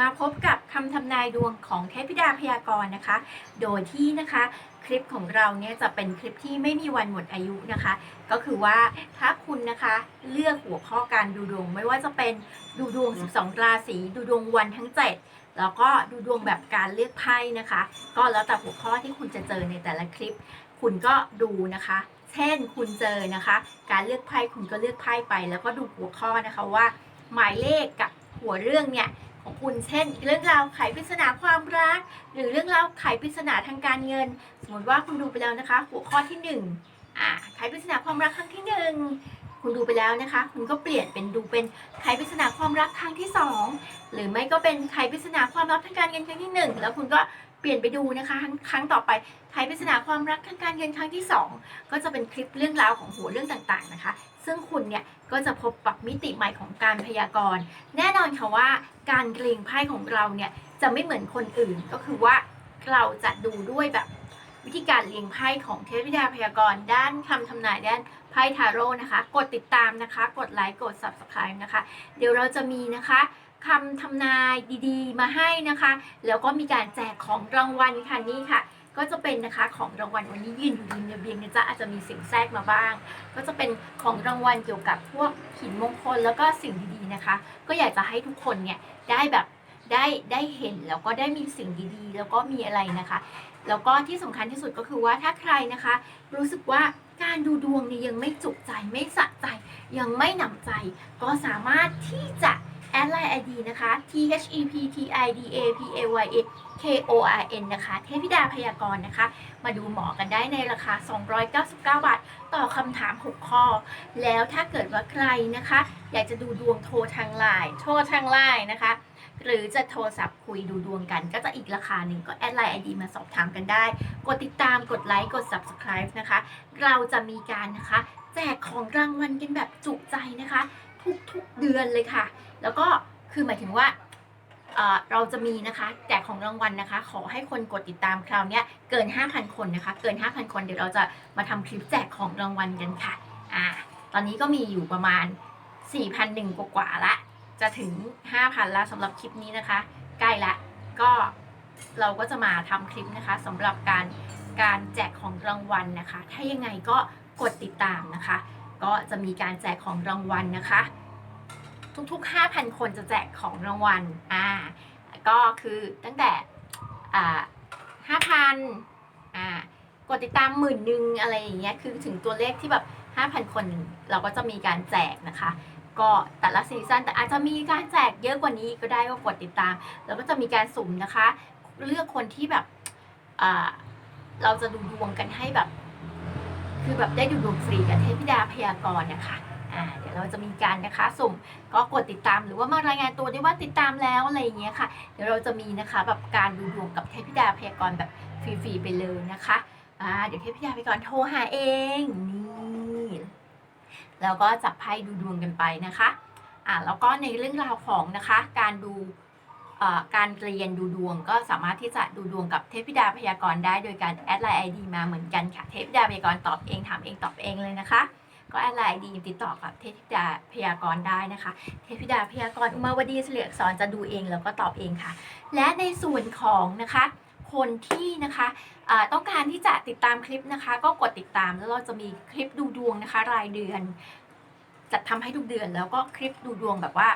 มาพบกับคำทำนายดวงของเทพิดาพยากรณ์นะคะ โดยที่นะคะคลิปของเราเนี่ยจะเป็นคลิปที่ไม่มีวันหมดอายุนะคะ ก็คือว่าถ้าคุณนะคะเลือกหัวข้อการดูดวง ไม่ว่าจะเป็นดูดวง 12 ราศีดูดวงวันทั้ง 7 แล้วก็ดูดวงแบบการเลือกไพ่นะคะ ก็แล้วแต่หัวข้อที่คุณจะเจอในแต่ละคลิป คุณก็ดูนะคะเช่นคุณเจอนะคะ การเลือกไพ่คุณก็เลือกไพ่ไป แล้วก็ดูหัวข้อนะคะว่า หมายเลขกับหัวเรื่องเนี่ย ของคุณ เช่น เรื่องราวไขปริศนาความรัก หรือเรื่องราวไขปริศนาทางการเงิน สมมติว่าคุณดูไปแล้วนะคะ หัวข้อที่หนึ่งอ่าไขปริศนาความรักครั้งที่หนึ่งคุณดูไปแล้วนะคะ คุณก็เปลี่ยนเป็นดูเป็นไขปริศนาความรักครั้งที่สองหรือไม่ก็เป็นไขปริศนาความรักทางการเงินครั้งที่หนึ่งแล้วคุณก็ เปลี่ยนไปดูนะคะ ครั้งครั้งต่อไปไขปริศนาความรักทางการเงินครั้งที่สองก็จะเป็นคลิปเรื่องราวของหัวเรื่องต่างๆนะคะ ซึ่งคุณเนี่ยก็จะพบปรับมิติใหม่ของการพยากรณ์ แน่นอนค่ะว่าการเกรงไพ่ของเราเนี่ยจะไม่เหมือนคนอื่นก็คือว่าเราจะดูด้วยแบบวิธีการเรียงไพ่ของเทพธิดาพยากรณ์ด้านคำทำนายด้านไพ่ทาโร่นะคะ กดติดตามนะคะ กดไลค์กด subscribe นะคะ เดี๋ยวเราจะมีนะคะ คำทำนายดีๆ มาให้นะคะ แล้วก็มีการแจกของรางวัลค่ะนี่ค่ะ ก็จะเป็นนะคะของรางวัลวันนี้ยืนอยู่ริมระเบียงนะจ๊ะอาจจะมีสิ่งแทรกมาบ้าง ก็จะเป็นของรางวัลเกี่ยวกับพวกหินมงคลแล้วก็สิ่งดีๆนะคะ ก็อยากจะให้ทุกคนเนี่ยได้แบบได้ได้เห็นแล้วก็ได้มีสิ่งดีๆ แล้วก็มีอะไรนะคะ แล้วก็ที่สำคัญที่สุดก็คือว่าถ้าใครนะคะ รู้สึกว่าการดูดวงเนี่ยยังไม่จุใจไม่สะใจ ยังไม่หนำใจ ก็สามารถที่จะ แอดไลน์ ID นะคะ T H E P T I D A P A Y A K O R N นะคะ เทพิดาพยากรณ์นะคะ มาดูหมอกันได้ในราคา 299 บาท ต่อคำถาม 6 ข้อ แล้วถ้าเกิดว่าใครนะคะ อยากจะดูดวงโทรทางไลน์โทรทางไลน์นะคะ หรือจะโทรศัพท์คุยดูดวงกันก็จะอีกราคาหนึ่งก็แอดไลน์ไอดีมาสอบถามกันได้ กดติดตามกดไลค์กด subscribe นะคะ เราจะมีการนะคะ แจกของรางวัลกันแบบจุใจนะคะ ทุกๆเดือนเลยค่ะ แล้วก็คือหมายถึงว่าเราจะมีนะคะแจกของรางวัลนะคะ ขอให้คนกดติดตามคราวนี้เกิน 5,000 คนนะคะ เกิน 5,000 คนเดี๋ยวเราจะมาทำคลิปแจกของรางวัลกันค่ะอ่าตอนนี้ก็มีอยู่ประมาณ 4,001กว่าละ จะถึง 5,000แล้วสำหรับคลิปนี้นะคะ ใกล้ละก็เราก็จะมาทำคลิปนะคะสำหรับการการแจกของรางวัลนะคะ ถ้ายังไงก็กดติดตามนะคะ ก็จะมีการแจกของรางวัลนะคะ ทุก ๆ 5,000 คนจะแจกของรางวัลอ่าก็คือตั้งแต่อ่า5,000อ่ากดติดตามหมื่นหนึ่งอะไรอย่างเงี้ยคือถึงตัวเลขที่แบบ 5,000 คนเราก็จะมีการแจกนะคะ ก็แต่ละซีซั่นแต่อาจจะมีการแจกเยอะกว่านี้ก็ได้ก็กดติดตาม แล้วก็จะมีการสุ่มนะคะ เลือกคนที่แบบอ่าเราจะดูดวงกันให้แบบ คือแบบได้ดูดวงฟรีกับเทพธิดาพยากรณ์นะคะ เดี๋ยวเราจะมีการนะคะสุ่มก็กดติดตามหรือว่ามารายงานตัวได้ว่าติดตามแล้วอะไรอย่างเงี้ยค่ะ เดี๋ยวเราจะมีนะคะแบบการดูดวงกับเทพธิดาพยากรณ์แบบฟรีๆไปเลยนะคะอ่าเดี๋ยวเทพธิดาพยากรณ์โทรหาเองนี่แล้วก็จับไพ่ดูดวงกันไปนะคะอ่าแล้วก็ในเรื่องราวของนะคะการดูการเรียนดูดวงก็สามารถที่จะดูดวงกับเทพธิดาพยากรณ์ได้โดยการแอดไลน์ไอดีมาเหมือนกันค่ะ เทพธิดาพยากรณ์ตอบเองถามเองตอบเองเลยนะคะ ก็แอดไลน์ดีติดต่อกับเทพธิดาพยากรณ์ได้นะคะ เทพธิดาพยากรณ์อุมาวดีเฉลียกสอนจะดูเองแล้วก็ตอบเองค่ะ และในส่วนของนะคะคนที่นะคะต้องการที่จะติดตามคลิปนะคะ ก็กดติดตามแล้วเราจะมีคลิปดูดวงนะคะ รายเดือนจัดทำให้ทุกเดือนแล้วก็คลิปดูดวงแบบว่า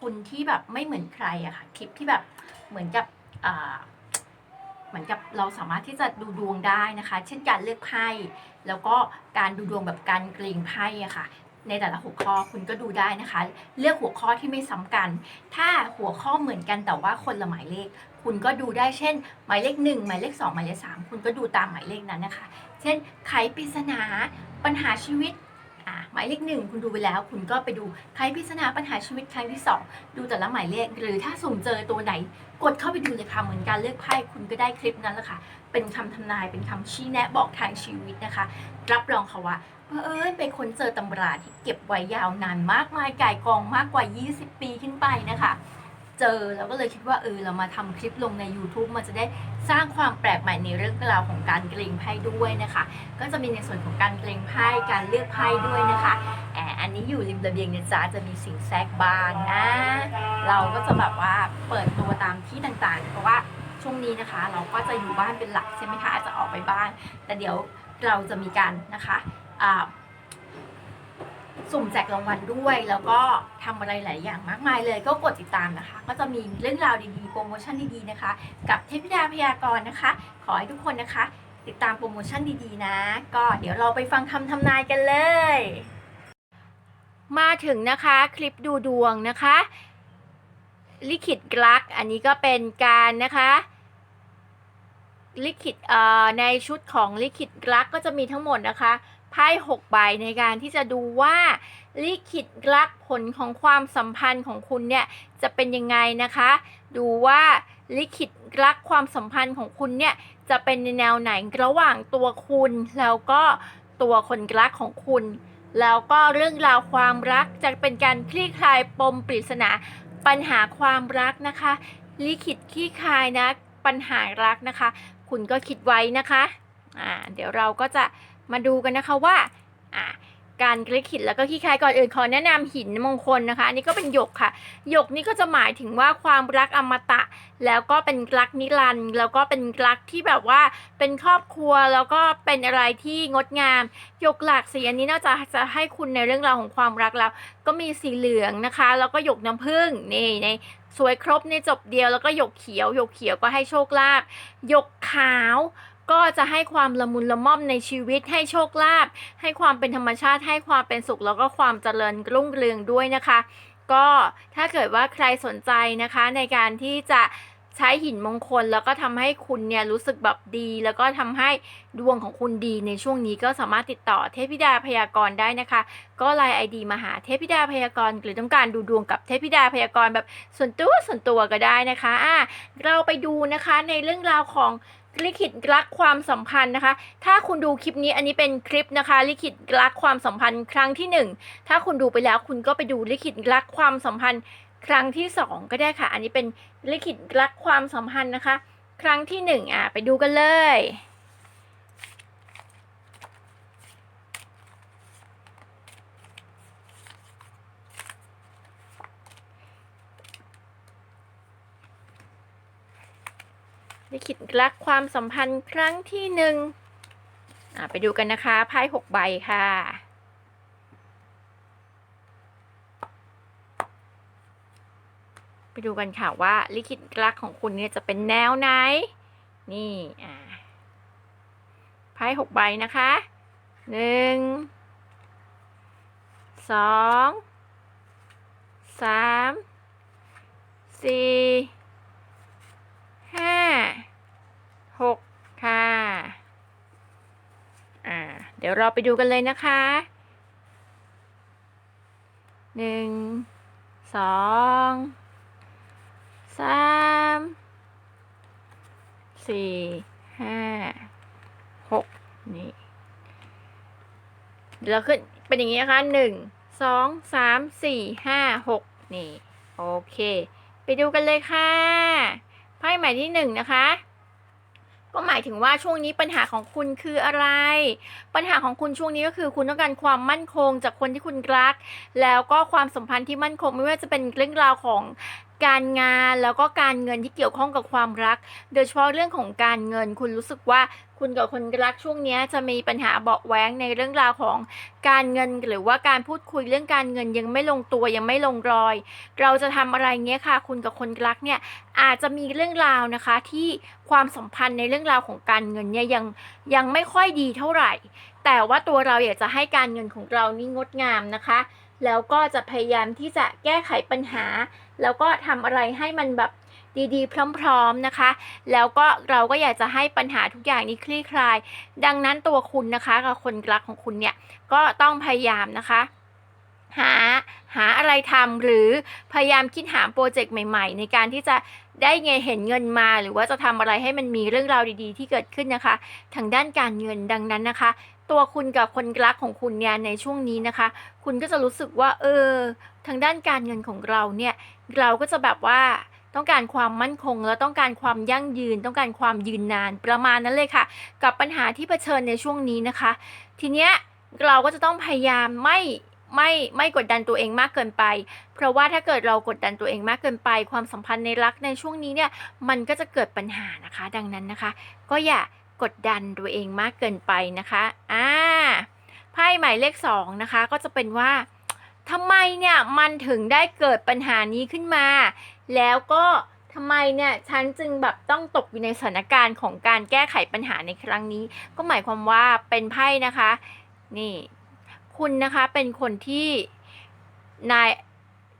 คุณที่แบบไม่เหมือนใครอะค่ะคลิปที่แบบเหมือนกับ เหมือนกับเราสามารถที่จะดูดวงได้นะคะ เช่นการเลือกไพ่แล้วก็การดูดวงแบบการเกรงไพ่อะค่ะ ในแต่ละหัวข้อคุณก็ดูได้นะคะ เลือกหัวข้อที่ไม่ซ้ำกัน ถ้าหัวข้อเหมือนกันแต่ว่าคนละหมายเลข คุณก็ดูได้เช่น หมายเลขหนึ่งหมายเลขสองหมายเลขสามคุณก็ดูตามหมายเลขนั้นนะคะ เช่นไขปริศนาปัญหาชีวิต อะหมายเลขหนึ่งคุณดูไปแล้ว คุณก็ไปดูไขปริศนาปัญหาชีวิตครั้งที่สองดูแต่ละหมายเลข หรือถ้าสุ่มเจอตัวไหน กดเข้าไปดูเลยค่ะเหมือนการเลือกไพ่คุณก็ได้คลิปนั้นแหละค่ะ เป็นคำทำนายเป็นคำชี้แนะบอกทางชีวิตนะคะ รับรองค่ะว่าเออิญเป็นคนเจอตำราที่เก็บไว้ยาวนานมากมายก่ายกองมากกว่า 20 ปีขึ้นไปนะคะ เจอแล้วก็เลยคิดว่าเออเรามาทำคลิปลงใน YouTube มันจะได้สร้างความแปลกใหม่ในเรื่องราวของการเกรงไพ่ด้วยนะคะ ก็จะมีในส่วนของการเกรงไพ่การเลือกไพ่ด้วยนะคะแออันนี้อยู่ริมระเบียงเนะจ๊ะจะมีสิ่งแทรกบานนะเราก็จะแบบว่าเปิดตัวตามที่ต่างๆ เพราะว่าช่วงนี้นะคะ เราก็จะอยู่บ้านเป็นหลักใช่ไหมคะอาจจะออกไปบ้าน แต่เดี๋ยวเราจะมีการนะคะอ่า สุ่มแจกรางวัลด้วย แล้วก็ทำอะไรหลายอย่างมากมายเลย ก็กดติดตามนะคะ ก็จะมีเรื่องราวดีๆโปรโมชั่นดีๆนะคะ กับเทพิดาพยากรณ์นะคะ ขอให้ทุกคนนะคะ ติดตามโปรโมชั่นดีๆนะ ก็เดี๋ยวเราไปฟังคำทำนายกันเลย มาถึงนะคะคลิปดูดวงนะคะ ลิขิตรัก อันนี้ก็เป็นการนะคะลิขิตในชุดของลิขิตรักก็จะมีทั้งหมดนะคะ ไพ่หกใบในการที่จะดูว่าลิขิตรักผลของความสัมพันธ์ของคุณเนี่ยจะเป็นยังไงนะคะ ดูว่าลิขิตรักความสัมพันธ์ของคุณเนี่ยจะเป็นในแนวไหนระหว่างตัวคุณแล้วก็ตัวคนรักของคุณ แล้วก็เรื่องราวความรักจะเป็นการคลี่คลายปมปริศนาปัญหาความรักนะคะ ลิขิตคลี่คลายนะปัญหารักนะคะ คุณก็คิดไว้นะคะอ่าเดี๋ยวเราก็จะ มาดูกันนะคะว่าการลิขิตแล้วก็คลี่คลายก่อนอื่นขอแนะนำหินมงคลนะคะอันนี้ก็เป็นหยกค่ะหยกนี่ก็จะหมายถึงว่าความรักอมตะ แล้วก็เป็นรักนิรันดร์แล้วก็เป็นรักที่แบบว่าเป็นครอบครัวแล้วก็เป็นอะไรที่งดงามหยกหลากสีอันนี้นอกจากจะให้คุณในเรื่องราวของความรักแล้วก็มีสีเหลืองนะคะ แล้วก็หยกน้ำผึ้งนี่ในสวยครบในจบเดียวแล้วก็หยกเขียวหยกเขียวก็ให้โชคลาภหยกขาว ก็จะให้ความละมุนละม่อมในชีวิตให้โชคลาภให้ความเป็นธรรมชาติ ให้ความเป็นสุขแล้วก็ความเจริญรุ่งเรืองด้วยนะคะ ก็ถ้าเกิดว่าใครสนใจนะคะในการที่จะใช้หินมงคลแล้วก็ทำให้คุณเนี่ยรู้สึกแบบดี แล้วก็ทำให้ดวงของคุณดีในช่วงนี้ก็สามารถติดต่อเทพธิดาพยากรณ์ได้นะคะ ก็ไลน์ไอดีมาหาเทพธิดาพยากรณ์หรือต้องการดูดวงกับเทพธิดาพยากรณ์แบบส่วนตัวส่วนตัวก็ได้นะคะอะเราไปดูนะคะในเรื่องราวของ ลิขิตรักความสัมพันธ์นะคะ ถ้าคุณดูคลิปนี้อันนี้เป็นคลิปนะคะ ลิขิตรักความสัมพันธ์ครั้งที่หนึ่งถ้าคุณดูไปแล้วคุณก็ไปดูลิขิตรักความสัมพันธ์ครั้งที่สองก็ได้ค่ะ อันนี้เป็นลิขิตรักความสัมพันธ์นะคะ ครั้งที่หนึ่งอะไปดูกันเลย ลิขิตรักความสัมพันธ์ครั้งที่หนึ่งอะไปดูกันนะคะไพ่หกใบค่ะไปดูกันค่ะว่าลิขิตรักของคุณเนี่ยจะเป็นแนวไหน นี่อ่าไพ่หกใบนะคะหนึ่งสองสามสี่ ห้าหกค่ะอ่าเดี๋ยวเราไปดูกันเลยนะคะหนึ่งสองสามสี่ห้าหกนี่เดี๋ยวเราขึ้นเป็นอย่างนี้นะคะหนึ่งสองสามสี่ห้าหกนี่ โอเค ไปดูกันเลยค่ะ ไพ่หมายที่หนึ่งนะคะ ก็หมายถึงว่าช่วงนี้ปัญหาของคุณคืออะไร ปัญหาของคุณช่วงนี้ก็คือคุณต้องการความมั่นคงจากคนที่คุณรัก แล้วก็ความสัมพันธ์ที่มั่นคงไม่ว่าจะเป็นเรื่องราวของการงานแล้วก็การเงินที่เกี่ยวข้องกับความรัก โดยเฉพาะเรื่องของการเงิน คุณรู้สึกว่าคุณกับคนรักช่วงนี้จะมีปัญหาเบาะแว้งในเรื่องราวของการเงินหรือว่าการพูดคุยเรื่องการเงินยังไม่ลงตัวยังไม่ลงรอย เราจะทำอะไรเงี้ยค่ะ คุณกับคนรักเนี่ยอาจจะมีเรื่องราวนะคะที่ความสัมพันธ์ในเรื่องราวของการเงินเนี่ยยังยังไม่ค่อยดีเท่าไหร่ แต่ว่าตัวเราอยากจะให้การเงินของเรานี่งดงามนะคะ แล้วก็จะพยายามที่จะแก้ไขปัญหา แล้วก็ทำอะไรให้มันแบบ ดีๆ พร้อมๆนะคะ แล้วก็เราก็อยากจะให้ปัญหาทุกอย่างนี้คลี่คลาย ดังนั้นตัวคุณนะคะกับคนรักของคุณเนี่ยก็ต้องพยายามนะคะ หาหาอะไรทำหรือพยายามคิดหาโปรเจกต์ใหม่ ๆ ในการที่จะได้เงินเห็นเงินมา หรือว่าจะทำอะไรให้มันมีเรื่องราวดีๆ ที่เกิดขึ้นนะคะ ทางด้านการเงินดังนั้นนะคะ ตัวคุณกับคนรักของคุณเนี่ยในช่วงนี้นะคะ คุณก็จะรู้สึกว่า เออ ทางด้านการเงินของเราเนี่ย เราก็จะแบบว่า ต้องการความมั่นคง และต้องการความยั่งยืน ต้องการความยืนนานประมาณนั้นเลยค่ะ กับปัญหาที่เผชิญในช่วงนี้นะคะ ทีเนี้ยเราก็จะต้องพยายามไม่ไม่ไม่กดดันตัวเองมากเกินไป เพราะว่าถ้าเกิดเรากดดันตัวเองมากเกินไป ความสัมพันธ์ในรักในช่วงนี้เนี่ยมันก็จะเกิดปัญหานะคะ ดังนั้นนะคะ ก็อย่ากดดันตัวเองมากเกินไปนะคะอ่าไพ่หมายเลขสองนะคะ ก็จะเป็นว่าทำไมเนี่ยมันถึงได้เกิดปัญหานี้ขึ้นมา แล้วก็ทำไมเนี่ยฉันจึงแบบต้องตกอยู่ในสถานการณ์ของการแก้ไขปัญหาในครั้งนี้ ก็หมายความว่าเป็นไพ่นะคะ นี่ คุณนะคะเป็นคนที่นาย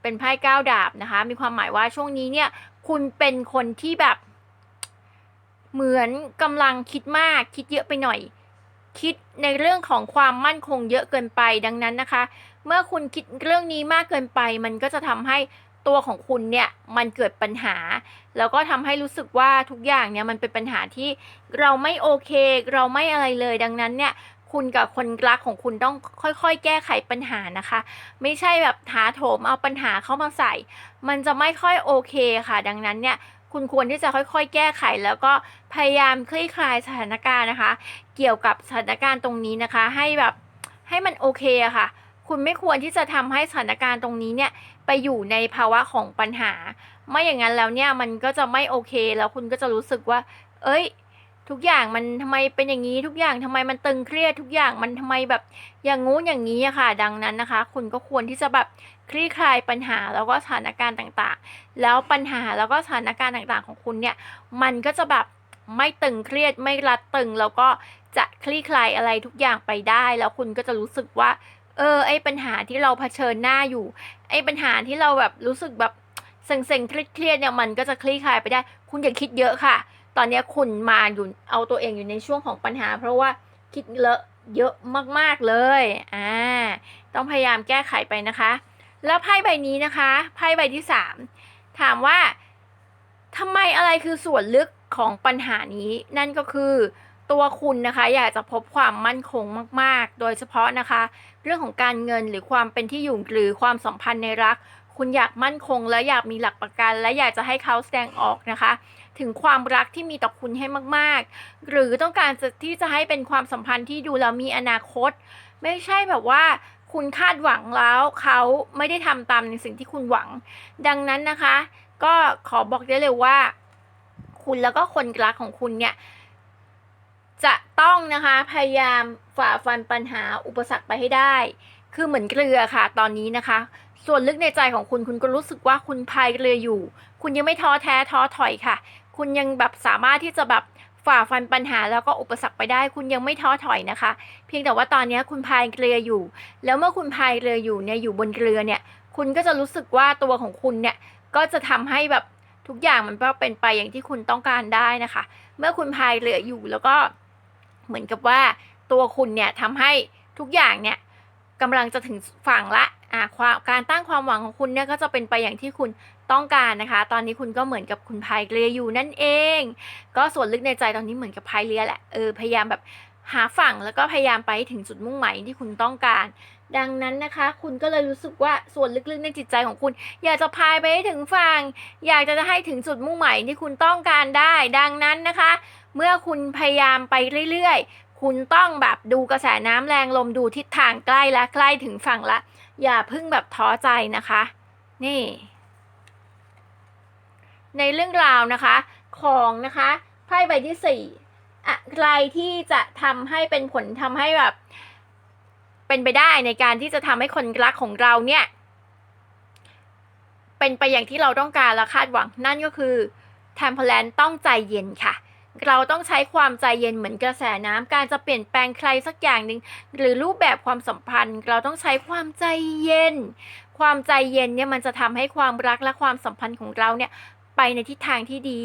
เป็นไพ่ก้าวดาบนะคะ มีความหมายว่าช่วงนี้เนี่ย คุณเป็นคนที่แบบเหมือนกำลังคิดมากคิดเยอะไปหน่อย คิดในเรื่องของความมั่นคงเยอะเกินไปดังนั้นนะคะ เมื่อคุณคิดเรื่องนี้มากเกินไป มันก็จะทำให้ ตัวของคุณเนี่ยมันเกิดปัญหา แล้วก็ทำให้รู้สึกว่าทุกอย่างเนี่ยมันเป็นปัญหาที่เราไม่โอเค เราไม่อะไรเลยดังนั้นเนี่ยคุณกับคนรักของคุณต้องค่อยๆ แก้ไขปัญหานะคะ ไม่ใช่แบบถาโถมเอาปัญหาเข้ามาใส่ มันจะไม่ค่อยโอเคค่ะ ดังนั้นเนี่ยคุณควรที่จะค่อยๆ แก้ไขแล้วก็พยายามคลี่คลายสถานการณ์นะคะ เกี่ยวกับสถานการณ์ตรงนี้นะคะ ให้แบบให้มันโอเคอะค่ะ คุณไม่ควรที่จะทำให้สถานการณ์ตรงนี้เนี่ยไปอยู่ในภาวะของปัญหา ไม่อย่างนั้นแล้วเนี่ยมันก็จะไม่โอเคแล้วคุณก็จะรู้สึกว่า เอ้ย ทุกอย่างมันทำไมเป็นอย่างนี้ทุกอย่างทำไมมันตึงเครียดทุกอย่างมันทำไมแบบอย่างงู้นอย่างนี้อะค่ะ ดังนั้นนะคะ คุณก็ควรที่จะแบบคลี่คลายปัญหาแล้วก็สถานการณ์ต่างๆ แล้วปัญหาแล้วก็สถานการณ์ต่างๆ ของคุณเนี่ยมันก็จะแบบไม่ตึงเครียดไม่รัดตึงแล้วก็จะคลี่คลายอะไรทุกอย่างไปได้ แล้วคุณก็จะรู้สึกว่า เออ ไอปัญหาที่เราเผชิญหน้าอยู่ ไอปัญหาที่เราแบบรู้สึกแบบเซ็งๆเครียดๆเนี่ยมันก็จะคลี่คลายไปได้ คุณอย่าคิดเยอะค่ะ ตอนนี้คุณมาอยู่เอาตัวเองอยู่ในช่วงของปัญหา เพราะว่าคิดเลอะเยอะมากๆเลยอ่าต้องพยายามแก้ไขไปนะคะ แล้วไพ่ใบนี้นะคะไพ่ใบที่สามถามว่าทำไมอะไรคือส่วนลึกของปัญหานี้ นั่นก็คือ ตัวคุณนะคะอยากจะพบความมั่นคงมาก ๆ โดยเฉพาะนะคะ เรื่องของการเงินหรือความเป็นที่อยู่หรือความสัมพันธ์ในรัก คุณอยากมั่นคง และอยากมีหลักประกัน และอยากจะให้เขาแสดงออกนะคะ ถึงความรักที่มีต่อคุณให้มาก ๆ หรือต้องการจะที่จะให้เป็นความสัมพันธ์ที่ดูแล้วมีอนาคต ไม่ใช่แบบว่าคุณคาดหวังแล้วเขาไม่ได้ทำตามในสิ่งที่คุณหวัง ดังนั้นนะคะ ก็ขอบอกได้เลยว่า คุณแล้วก็คนรักของคุณเนี่ย จะต้องนะคะพยายามฝ่าฟันปัญหาอุปสรรคไปให้ได้ คือเหมือนเกลือค่ะ ตอนนี้นะคะ ส่วนลึกในใจของคุณคุณก็รู้สึกว่าคุณพายเรืออยู่ คุณยังไม่ท้อแท้ท้อถอยค่ะ คุณยังแบบสามารถที่จะแบบฝ่าฟันปัญหาแล้วก็อุปสรรคไปได้ คุณยังไม่ท้อถอยนะคะ เพียงแต่ว่าตอนนี้คุณพายเรืออยู่ แล้วเมื่อคุณพายเรืออยู่เนี่ยอยู่บนเรือเนี่ย คุณก็จะรู้สึกว่าตัวของคุณเนี่ยก็จะทำให้แบบทุกอย่างมันก็เป็นไปอย่างที่คุณต้องการได้นะคะ เมื่อคุณพายเรืออยู่แล้วก็ เหมือนกับว่าตัวคุณเนี่ยทำให้ทุกอย่างเนี่ยกำลังจะถึงฝั่งละอ่าความการตั้งความหวังของคุณเนี่ยก็จะเป็นไปอย่างที่คุณต้องการนะคะ ตอนนี้คุณก็เหมือนกับคุณพายเรืออยู่นั่นเอง ก็ส่วนลึกในใจตอนนี้เหมือนกับพายเรือแหละเออพยายามแบบหาฝั่งแล้วก็พยายามไปถึงจุดมุ่งหมายที่คุณต้องการ ดังนั้นนะคะ คุณก็เลยรู้สึกว่าส่วนลึกๆในจิตใจของคุณ อยากจะพายไปให้ถึงฝั่งอยากจะให้ถึงจุดมุ่งหมายที่คุณต้องการได้ ดังนั้นนะคะ เมื่อคุณพยายามไปเรื่อยๆ คุณต้องแบบดูกระแสน้ำแรงลมดูทิศทางใกล้และใกล้ถึงฝั่งละ อย่าเพิ่งแบบท้อใจนะคะ นี่ ในเรื่องราวนะคะ ของนะคะไพ่ใบที่สี่อะไรที่จะทำให้เป็นผลทำให้แบบ เป็นไปได้ในการที่จะทำให้คนรักของเราเนี่ย เป็นไปอย่างที่เราต้องการและคาดหวังนั่นก็คือแทมเพลนต้องใจเย็นค่ะ เราต้องใช้ความใจเย็นเหมือนกระแสน้ำการจะเปลี่ยนแปลงใครสักอย่างหนึ่งหรือรูปแบบความสัมพันธ์ เราต้องใช้ความใจเย็น ความใจเย็นเนี่ยมันจะทำให้ความรักและความสัมพันธ์ของเราเนี่ยไปในทิศทางที่ดี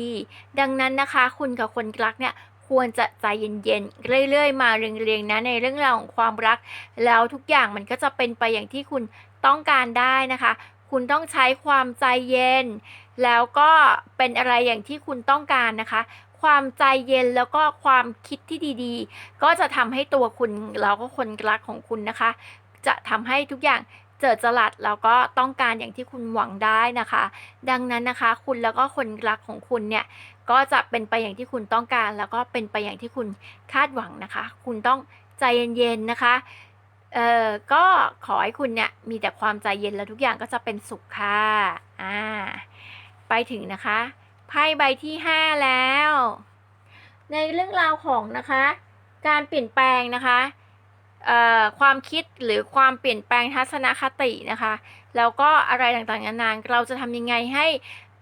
ดังนั้นนะคะ คุณกับคนรักเนี่ยควรจะใจเย็นๆ เรื่อยๆ มาเรียงๆ นะในเรื่องราวของความรัก แล้วทุกอย่างมันก็จะเป็นไปอย่างที่คุณต้องการได้นะคะ คุณต้องใช้ความใจเย็น แล้วก็เป็นอะไรอย่างที่คุณต้องการนะคะ ความใจเย็นแล้วก็ความคิดที่ดีๆ ก็จะทำให้ตัวคุณแล้วก็คนรักของคุณนะคะ จะทำให้ทุกอย่างเจิดจรัสแล้วก็ต้องการอย่างที่คุณหวังได้นะคะ ดังนั้นนะคะ คุณแล้วก็คนรักของคุณเนี่ยก็จะเป็นไปอย่างที่คุณต้องการ แล้วก็เป็นไปอย่างที่คุณคาดหวังนะคะ คุณต้องใจเย็นๆนะคะเอ่อก็ขอให้คุณเนี่ยมีแต่ความใจเย็นแล้วทุกอย่างก็จะเป็นสุขค่ะอ่าไปถึงนะคะ ไพ่ใบที่ห้าแล้ว ในเรื่องราวของนะคะ การเปลี่ยนแปลงนะคะความคิดหรือความเปลี่ยนแปลงทัศนคตินะคะ แล้วก็อะไรต่างๆนานาเราจะทำยังไงให้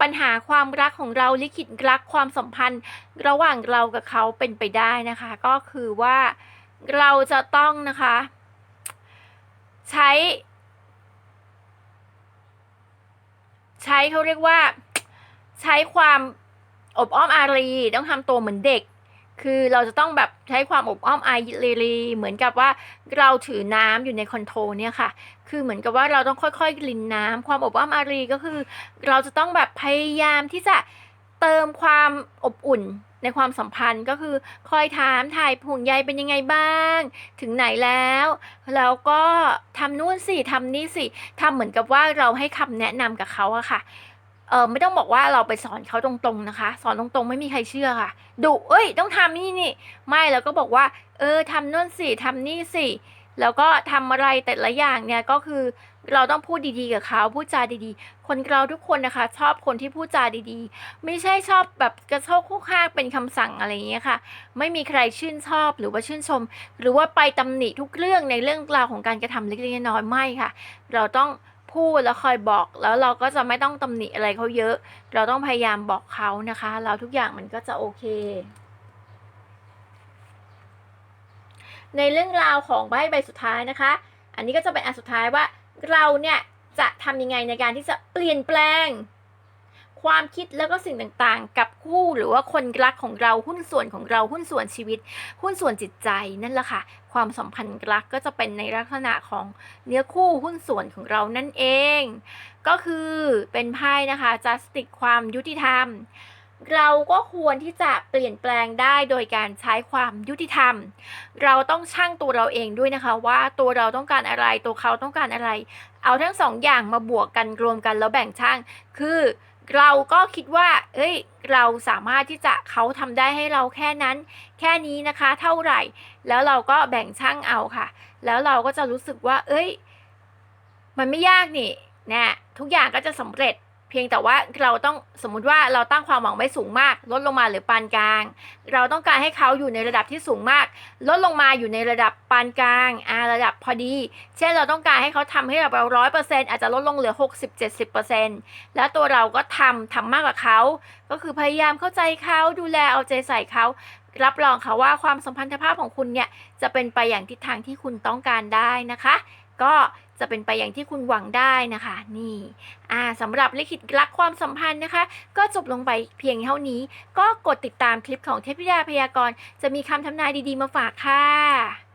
ปัญหาความรักของเราลิขิตรักความสัมพันธ์ ระหว่างเรากับเขาเป็นไปได้นะคะ ก็คือว่าเราจะต้องนะคะ ใช้ ใช้เขาเรียกว่า ใช้ความอบอ้อมอารีต้องทำตัวเหมือนเด็ก คือเราจะต้องแบบใช้ความอบอ้อมอารีเหมือนกับว่าเราถือน้ำอยู่ในคอนโทรเนี่ยค่ะ คือเหมือนกับว่าเราต้องค่อยๆลินน้ำความอบอ้อมอารีก็คือ เราจะต้องแบบพยายามที่จะเติมความอบอุ่นในความสัมพันธ์ก็คือคอยถามถ่ายห่วงใยเป็นยังไงบ้าง ถึงไหนแล้ว แล้วก็ทำนู่นสิทำนี่สิทำเหมือนกับว่าเราให้คำแนะนำกับเขาอะค่ะ เออไม่ต้องบอกว่าเราไปสอนเขาตรงๆนะคะ สอนตรงๆ ไม่มีใครเชื่อค่ะดุเอ้ย ต้องทำนี่นี่ ไม่แล้วก็บอกว่า เออทำนู่นสิทำนี่สิแล้วก็ทำอะไรแต่ละอย่างเนี่ยก็คือเราต้องพูดดีๆกับเขาพูดจาดีๆ คนเราทุกคนนะคะ ชอบคนที่พูดจาดีๆ ไม่ใช่ชอบแบบกระโชกคู่ข้าเป็นคำสั่งอะไรอย่างเงี้ยค่ะ ไม่มีใครชื่นชอบหรือว่าชื่นชม หรือว่าไปตำหนิทุกเรื่องในเรื่องราวของการกระทำเล็กๆน้อยๆไม่ค่ะ เราต้อง พูดแล้วคอยบอกแล้วเราก็จะไม่ต้องตำหนิอะไรเขาเยอะ เราต้องพยายามบอกเขานะคะ เราทุกอย่างมันก็จะโอเค ในเรื่องราวของใบใบสุดท้ายนะคะ อันนี้ก็จะเป็นอันสุดท้ายว่าเราเนี่ยจะทำยังไงในการที่จะเปลี่ยนแปลง ความคิดแล้วก็สิ่งต่างๆ กับคู่หรือว่าคนรักของเราหุ้นส่วนของเราหุ้นส่วนชีวิต หุ้นส่วนจิตใจนั่นแหละค่ะ ความสัมพันธ์รักก็จะเป็นในลักษณะของเนื้อคู่หุ้นส่วนของเรานั่นเอง ก็คือเป็นไพ่นะคะจัสติกความยุติธรรม เราก็ควรที่จะเปลี่ยนแปลงได้โดยการใช้ความยุติธรรม เราต้องชั่งตัวเราเองด้วยนะคะ ว่าตัวเราต้องการอะไรตัวเขาต้องการอะไร เอาทั้งสองอย่างมาบวกกันรวมกันแล้วแบ่งช่างคือ เราก็คิดว่าเอ้ย เราสามารถที่จะเขาทำได้ให้เราแค่นั้น แค่นี้นะคะ เท่าไหร่ แล้วเราก็แบ่งช่างเอาค่ะ แล้วเราก็จะรู้สึกว่า เอ้ย มันไม่ยากนี่นะทุกอย่างก็จะสำเร็จ เพียงแต่ว่าเราต้องสมมุติว่าเราตั้งความหวังไว้สูงมาก ลดลงมาหรือปานกลาง เราต้องการให้เขาอยู่ในระดับที่สูงมาก ลดลงมาอยู่ในระดับปานกลางอ่าระดับพอดี เช่นเราต้องการให้เขาทำให้เราร้อยเปอร์เซ็นอาจจะลดลงเหลือหกสิบเจ็ดสิบเปอร์เซ็นแล้วตัวเราก็ทำทำมากกว่าเขา ก็คือพยายามเข้าใจเขาดูแลเอาใจใส่เขารับรองค่ะว่าความสัมพันธภาพของคุณเนี่ยจะเป็นไปอย่างทิศทางที่คุณต้องการได้นะคะ ก็ จะเป็นไปอย่างที่คุณหวังได้นะคะ นี่อ่าสำหรับลิขิตรักความสัมพันธ์นะคะ ก็จบลงไปเพียงเท่านี้ ก็กดติดตามคลิปของเทพธิดาพยากรณ์จะมีคำทำนายดีๆมาฝากค่ะ